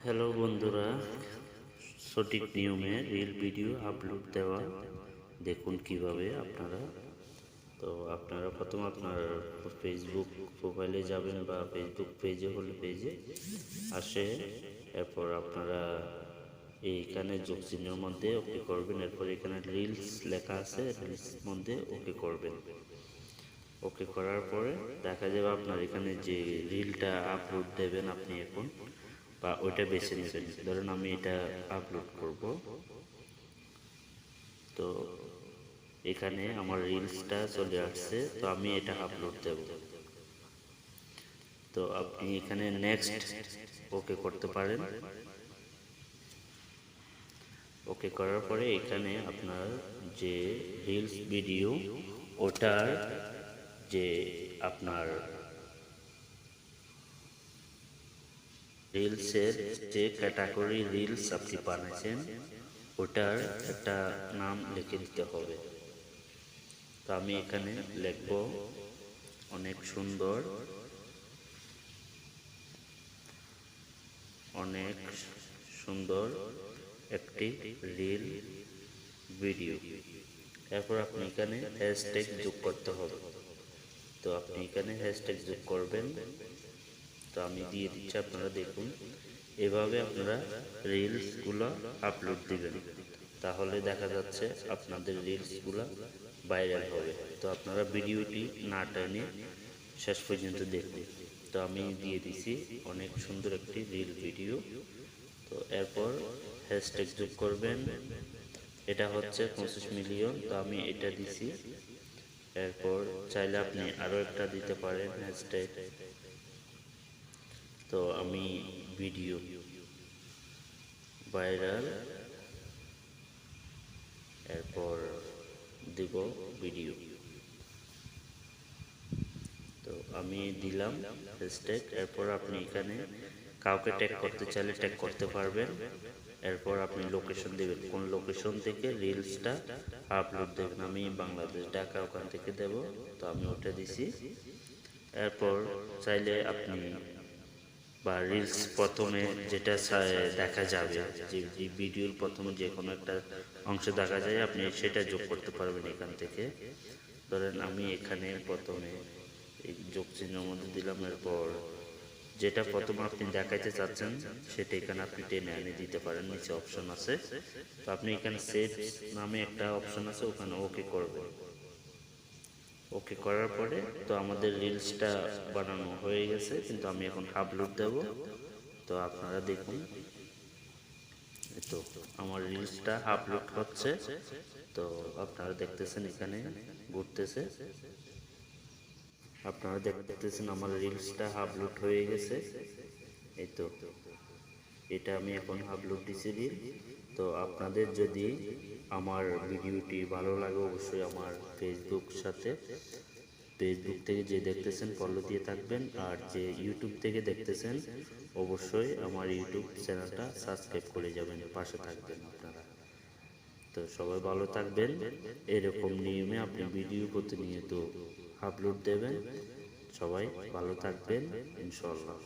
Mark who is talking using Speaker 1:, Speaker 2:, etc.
Speaker 1: Hello বন্ধুরা, সঠিক নিয়মে রিল ভিডিও আপলোড দেওয়া। দেখুন কীভাবে আপনারা। তো আপনারা প্রথম আপনার ফেসবুক প্রোফাইলে যাবেন বা ফেসবুক পেজে হলে পেজে আসে। এরপর আপনারা এইখানে যোগ চিহ্নের মধ্যে ওকে করবেন। এরপর এখানে রিলস লেখা আছে রিলস মধ্যে ওকে করবেন। ওকে করার পরে দেখা যাবে আপনার এখানে যে রিলটা আপলোড দেবেন আপনি এখন বা ওইটা বেছে নেবেন। ধরুন আমি এটা আপলোড করব। তো এখানে আমার রিলসটা চলে আসছে, তো আমি এটা আপলোড দেব। তো আপনি এখানে নেক্সট ওকে করতে পারেন। ওকে করার পরে এখানে আপনার যে রিলস ভিডিও ওটার যে আপনার রিলসের যে ক্যাটাগরি রিলস আপনি বানাইছেন, ওটার একটা নাম লিখে দিতে হবে। তো আমি এখানে লিখব অনেক সুন্দর অনেক সুন্দর একটি রিল ভিডিও এরপর আপনি এখানে হ্যাশট্যাগ যোগ করতে হবে। তো আপনি এখানে হ্যাশট্যাগ যোগ করবেন। তো আমি দিয়ে দিচ্ছি, আপনারা দেখুন। এভাবে আপনারা রিলসগুলো আপলোড দিবেন। তাহলে দেখা যাচ্ছে আপনাদের রিলসগুলো ভাইরাল হবে। তো আপনারা ভিডিওটি না টেনে শেষ পর্যন্ত দেখুন। তো আমি দিয়ে দিছি অনেক সুন্দর একটি রিল ভিডিও তো এরপর হ্যাশট্যাগ যোগ করবেন। এটা হচ্ছে পঁচিশ মিলিয়ন তো আমি এটা দিছি। এরপর চাইলে আপনি আরও একটা দিতে পারেন হ্যাশট্যাগ তো আমি ভিডিও ভাইরাল। এরপর দিব ভিডিও। তো আমি দিলাম হ্যাশট্যাগ এরপর আপনি এখানে কাউকে ট্যাগ করতে চাইলে ট্যাগ করতে পারবেন। এরপর আপনি লোকেশন দেবেন। কোন লোকেশন থেকে রিলসটা আপলোড দেবেন? আমি বাংলাদেশ, ঢাকা, ওখান থেকে দেব। তো আমি ওটা দিছি। এরপর চাইলে আপনি বা রিলস প্রথমে যেটা দেখা যাবে, যে ভিডিওর প্রথমে যে কোনো একটা অংশ দেখা যায়, আপনি সেটা যোগ করতে পারবেন এখান থেকে। ধরেন আমি এখানে প্রথমে যোগ চিহ্নের মধ্যে দিলাম, এরপর যেটা প্রথম আপনি দেখাইতে চাচ্ছেন, সেটা এখানে আপনি টেনে এনে দিতে পারেন, নিচে অপশন আছে। তো আপনি এখানে সেভ নামে একটা অপশন আছে, ওখানে ওকে করবেন। ওকে করার পরে তো আমাদের রিলসটা বানানো হয়ে গেছে, কিন্তু আমি এখন আপলোড দেব। তো আপনারা দেখুন তো আমার রিলসটা আপলোড হচ্ছে। তো আপনারা দেখতেছেন এখানে ঘুরতেছে। আপনারা দেখতেছেন আমার রিলসটা আপলোড হয়ে গেছে। এই তো, এটা আমি এখন আপলোড দিছি তো আপনাদের যদি আমার ভিডিওটি ভালো লাগে, অবশ্যই আমার ফেসবুক সাথে। ফেসবুক থেকে যে দেখতেছেন ফলো দিয়ে থাকবেন। আর যে ইউটিউব থেকে দেখতেছেন, অবশ্যই আমার ইউটিউব চ্যানেলটা সাবস্ক্রাইব করে যাবেন, পাশে থাকবেন আপনারা। তো সবাই ভালো থাকবেন। এরকম নিয়মে আপনি ভিডিও প্রতিনিয়ত আপলোড দেবেন। সবাই ভালো থাকবেন ইনশাল্লাহ